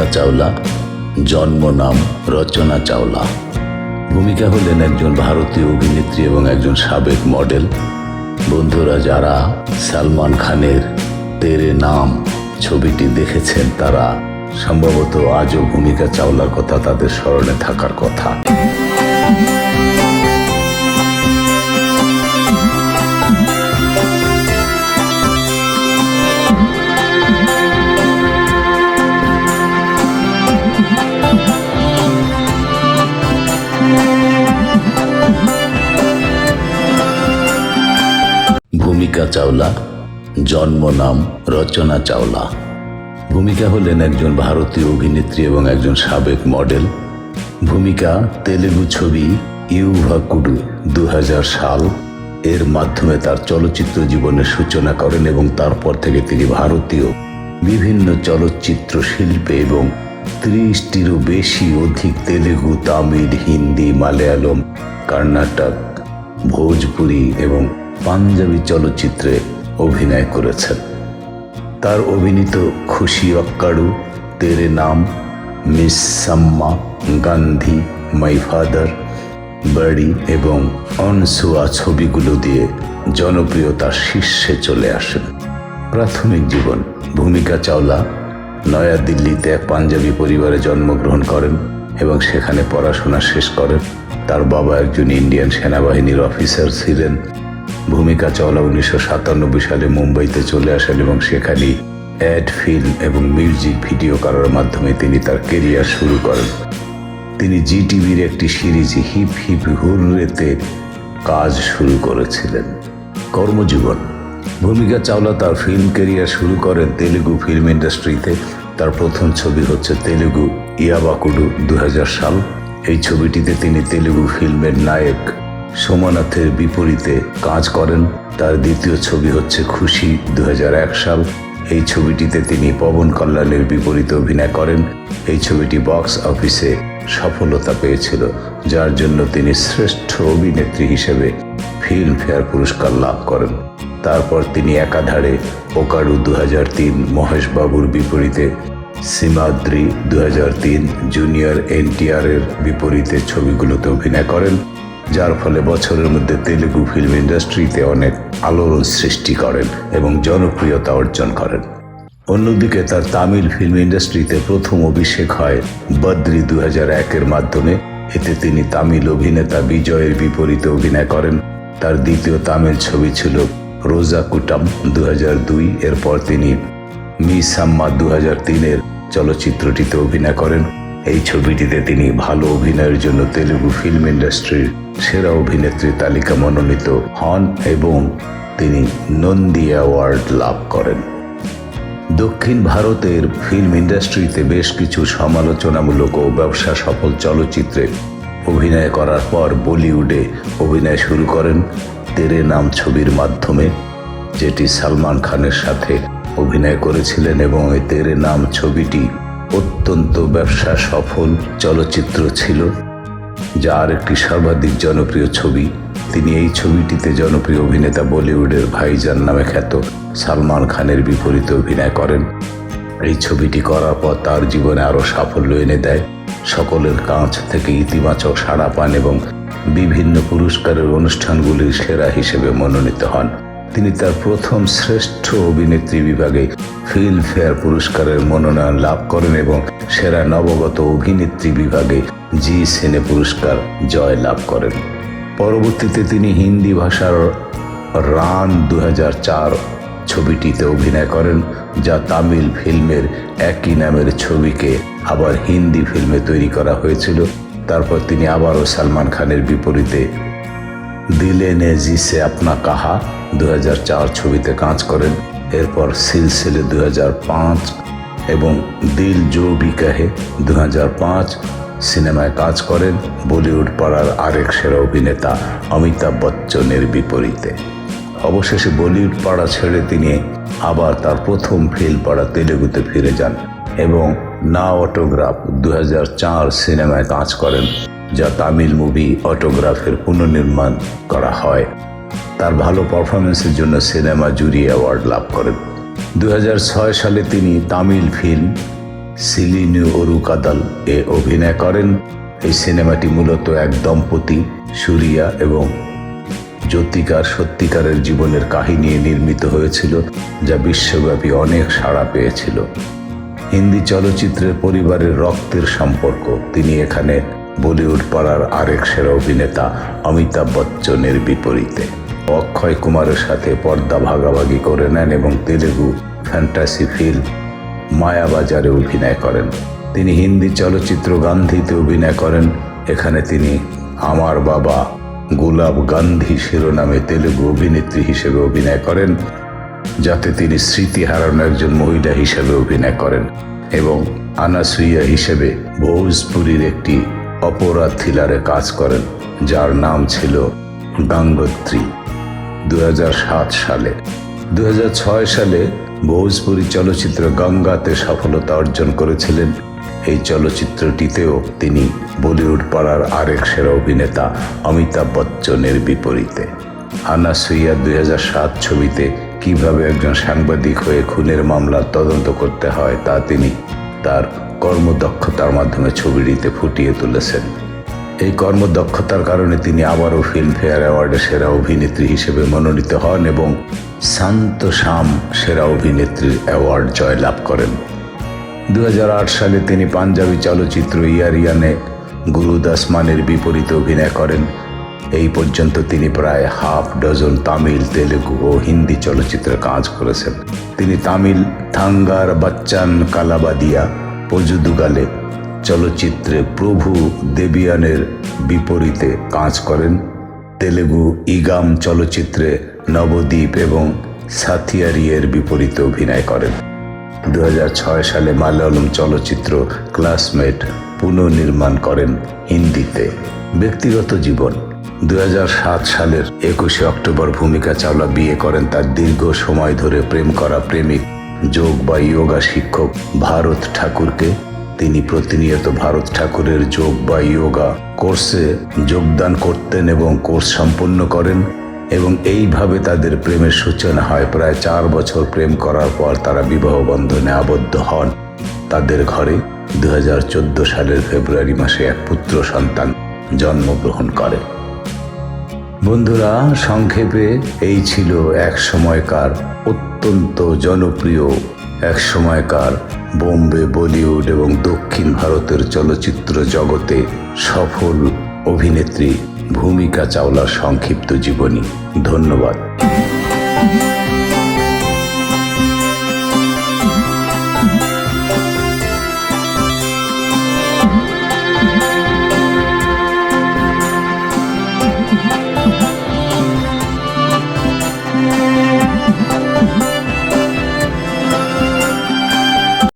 ভূমিকা চাওলা, জন্ম নাম রচনা চাওলা। ভূমিকা হলেন একজন ভারতীয় অভিনেত্রী এবং একজন সাবেক মডেল। বন্ধুরা, যারা সালমান খানের তেরে নাম ছবিটি দেখেছেন, তারা সম্ভবত আজও ভূমিকা চাওলার কথা তাদের স্মরণে থাকার কথা। ভূমিকা চাওলা, জন্ম নাম রচনা চাওলা। ভূমিকা হলেন একজন ভারতীয় অভিনেত্রী এবং একজন সাবেক মডেল। ভূমিকা তেলেগু ছবি ইউভাকুডু দু সাল। এর মাধ্যমে তার চলচ্চিত্র জীবনের সূচনা করেন এবং তারপর থেকে তিনি ভারতীয় বিভিন্ন চলচ্চিত্র শিল্পে এবং ত্রিশটিরও বেশি অধিক তেলেগু, তামিল, হিন্দি, মালয়ালম, কর্ণাটক, ভোজপুরি এবং পাঞ্জাবি চলচ্চিত্রে অভিনয় করেছেন। তার অভিনীত খুশি Okkadu, Tere Naam, Missamma, Gandhi, my father, বাড়ি এবং অনসুয়া ছবিগুলো দিয়ে জনপ্রিয়তার শীর্ষে চলে আসেন। প্রাথমিক জীবন, ভূমিকা চাওলা, নয়াদিল্লিতে এক পাঞ্জাবি পরিবারে জন্মগ্রহণ করেন এবং সেখানে পড়াশোনা শেষ করেন। তার বাবা একজন ইন্ডিয়ান সেনাবাহিনীর অফিসার ছিলেন। ভূমিকা চাওলা উনিশশো সাতানব্বই সালে মুম্বাইতে চলে আসেন এবং সেখানেই অ্যাড ফিল্ম এবং মিউজিক ভিডিও করার মাধ্যমে তিনি তার কেরিয়ার শুরু করেন। তিনি জি টিভির একটি সিরিজ হিপ হিপ হুররেতে কাজ শুরু করেছিলেন। কর্মজীবন। ভূমিকা চাওলা তার ফিল্ম কেরিয়ার শুরু করেন তেলেগু ফিল্ম ইন্ডাস্ট্রিতে। তার প্রথম ছবি হচ্ছে তেলেগু ইয়াবাকুডু দু হাজার সাল। এই ছবিটিতে তিনি তেলেগু ফিল্মের নায়ক সোমনাথের বিপরীতে কাজ করেন। তার দ্বিতীয় ছবি হচ্ছে খুশি দু হাজার এক সাল। এই ছবিটিতে তিনি পবন কল্যাণের বিপরীতে অভিনয় করেন। এই ছবিটি বক্স অফিসে সফলতা পেয়েছিল, যার জন্য তিনি শ্রেষ্ঠ অভিনেত্রী হিসেবে ফিল্মফেয়ার পুরস্কার লাভ করেন। তারপর তিনি একাধারে ওকারু দু হাজার তিন, মহেশবাবুর বিপরীতে সীমাদ্রি দু হাজার তিন, জুনিয়র এনটিআর এর বিপরীতে ছবিগুলোতে অভিনয় করেন। যার ফলে বছরের মধ্যে তেলেগু ফিল্ম ইন্ডাস্ট্রিতে অনেক আলোড়ন সৃষ্টি করেন এবং জনপ্রিয়তা অর্জন করেন। অন্যদিকে তার তামিল ফিল্ম ইন্ডাস্ট্রিতে প্রথম অভিষেক হয় বদ্রি দু হাজার একের মাধ্যমে। এতে তিনি তামিল অভিনেতা বিজয়ের বিপরীতে অভিনয় করেন। তার দ্বিতীয় তামিল ছবি ছিল রোজা কুটাম দু দুই। এরপর তিনি মি সাম্মা দু তিনের চলচ্চিত্রটিতে অভিনয় করেন। এই ছবিটিতে তিনি ভালো অভিনয়ের জন্য তেলুগু ফিল্ম ইন্ডাস্ট্রির সেরা অভিনেত্রী তালিকা মনোনীত হন এবং তিনি নন্দী অ্যাওয়ার্ড লাভ করেন। দক্ষিণ ভারতের ফিল্ম ইন্ডাস্ট্রিতে বেশ কিছু সমালোচনামূলক ও ব্যবসা সফল চলচ্চিত্রে অভিনয় করার পর বলিউডে অভিনয় শুরু করেন তেরে নাম ছবির মাধ্যমে, যেটি সালমান খানের সাথে অভিনয় করেছিলেন এবং এই তেরে নাম ছবিটি অত্যন্ত ব্যবসা সফল চলচ্চিত্র ছিল যা আরেকটি সর্বাধিক জনপ্রিয় ছবি, তিনি এই ছবিটিতে জনপ্রিয় অভিনেতা বলিউডের ভাইজান নামে খ্যাত সালমান খানের বিপরীতে অভিনয় করেন। এই ছবিটি করার পর তার জীবনে আরও সাফল্য এনে দেয়। সকলের কাছ থেকে ইতিবাচক সাড়া পান এবং বিভিন্ন পুরস্কারের অনুষ্ঠানগুলির সেরা হিসেবে মনোনীত হন। তিনি তার প্রথম শ্রেষ্ঠ অভিনেত্রী বিভাগে ফিল্মফেয়ার পুরস্কারের মনোনয়ন লাভ করেন এবং সেরা নবগত অভিনেত্রী বিভাগে জি সিনে পুরস্কার জয় লাভ করেন। পরবর্তীতে তিনি হিন্দি ভাষার রান দু হাজার চার ছবিটিতে অভিনয় করেন, যা তামিল ফিল্মের একই নামের ছবিকে আবার হিন্দি ফিল্মে তৈরি করা হয়েছিল। তারপর তিনি আবারও সালমান খানের বিপরীতে দিলে নে জিসে আপনা কাহা দু হাজার চার ছবিতে কাজ করেন, এরপর সিলসিলে দু এবং দিল জো বি কাহে দু সিনেমায় কাজ করেন বলিউড পাড়ার আরেক সেরা অভিনেতা অমিতাভ বচ্চনের বিপরীতে। অবশেষে বলিউড পাড়া ছেড়ে তিনি আবার তার প্রথম ফিল্ম পাড়া তেলেগুতে ফিরে যান এবং না অটোগ্রাফ দু হাজার চার সিনেমায় কাজ করেন। যা তামিল মুভি অটোগ্রাফের পুনর্নির্মাণ করা হয়। তার ভালো পারফরমেন্সের জন্য সিনেমা জুরি অ্যাওয়ার্ড লাভ করেন। দু হাজার ছয় সালে তিনি তামিল ফিল্ম সিলিনু অরুকাদাল এ অভিনয় করেন। এই সিনেমাটি মূলত এক দম্পতি, সুরিয়া এবং জ্যোতিকার সত্যিকারের জীবনের কাহিনী নির্মিত হয়েছিল, যা বিশ্বব্যাপী অনেক সাড়া পেয়েছিল। হিন্দি চলচ্চিত্রের পরিবারের রক্তের সম্পর্ক তিনি এখানে বলিউড পাড়ার আরেক সেরা অভিনেতা অমিতাভ বচ্চনের বিপরীতে। অক্ষয় কুমারের সাথে পর্দা ভাগাভাগি করে নেন এবং তেলেগু ফ্যান্টাসি ফিল্ম মায়াবাজারে অভিনয় করেন। তিনি হিন্দি চলচ্চিত্র গান্ধীতে অভিনয় করেন। এখানে তিনি আমার বাবা গোলাপ গান্ধী শিরোনামে তেলেগু অভিনেত্রী হিসেবে অভিনয় করেন, যাতে তিনি স্মৃতি হারানো একজন মহিলা হিসেবে অভিনয় করেন এবং আনাসুইয়া হিসেবে ভোজপুরীর একটি অপরাধ থ্রিলারে কাজ করেন, যার নাম ছিল গাঙ্গোত্রী। দু হাজার সাত সালে। দু হাজার ছয় সালে ভোজপুরি চলচ্চিত্র গঙ্গাতে সফলতা অর্জন করেছিলেন। এই চলচ্চিত্রটিতেও তিনি বলিউড পাড়ার আরেক সেরা অভিনেতা অমিতাভ বচ্চনের বিপরীতে। আনা সুইয়া হাজার সাত ছবিতে কীভাবে একজন সাংবাদিক হয়ে খুনের মামলার তদন্ত করতে হয় তা তিনি তার কর্মদক্ষতার মাধ্যমে ছবিটিতে ফুটিয়ে তুলেছেন। এই কর্মদক্ষতার কারণে তিনি আবারও ফিল্মফেয়ার অ্যাওয়ার্ডে সেরা অভিনেত্রী হিসেবে মনোনীত হন এবং শান্ত শাম সেরা অভিনেত্রীর অ্যাওয়ার্ড জয়লাভ করেন। দু হাজার আট সালে তিনি পাঞ্জাবি চলচ্চিত্র ইয়ারিয়ানে গুরুদাস মানের বিপরীতে অভিনয় করেন। এই পর্যন্ত তিনি প্রায় হাফ ডজন তামিল, তেলেগু ও হিন্দি চলচ্চিত্রে কাজ করেছেন। তিনি তামিল, থাঙ্গার, বাচ্চান, কালাবাদিয়া পজুদুগালে চলচ্চিত্রে প্রভু দেবিয়ানের বিপরীতে কাজ করেন। তেলেগু ইগাম চলচ্চিত্রে নবদ্বীপ এবং সাথিয়ারিয়ের বিপরীতে অভিনয় করেন। দু হাজার ছয় সালে মালয়ালম চলচ্চিত্র ক্লাসমেট পুনর্নির্মাণ করেন হিন্দিতে। ব্যক্তিগত জীবন দু হাজার সাত সালের একুশে অক্টোবর ভূমিকা চাওলা বিয়ে করেন তার দীর্ঘ সময় ধরে প্রেম করা প্রেমিক। যোগ বা ইয়োগা শিক্ষক ভারত ঠাকুরকে। তিনি প্রতিনিয়ত ভারত ঠাকুরের যোগ বা ইয়োগা কোর্সে যোগদান করতেন এবং কোর্স সম্পন্ন করেন এবং এইভাবে তাদের প্রেমের সূচনা হয়। প্রায় চার বছর প্রেম করার পর তারা বিবাহ বন্ধনে আবদ্ধ হন। তাদের ঘরে দু হাজার চোদ্দ সালের ফেব্রুয়ারি মাসে এক পুত্র সন্তান জন্মগ্রহণ করে। বন্ধুরা, সংক্ষেপে এই ছিল এক সময়কার অত্যন্ত জনপ্রিয় এক সময়কার বোম্বে, বলিউড এবং দক্ষিণ ভারতের চলচ্চিত্র জগতে সফল অভিনেত্রী ভূমিকা চাওলার সংক্ষিপ্ত জীবনী। ধন্যবাদ।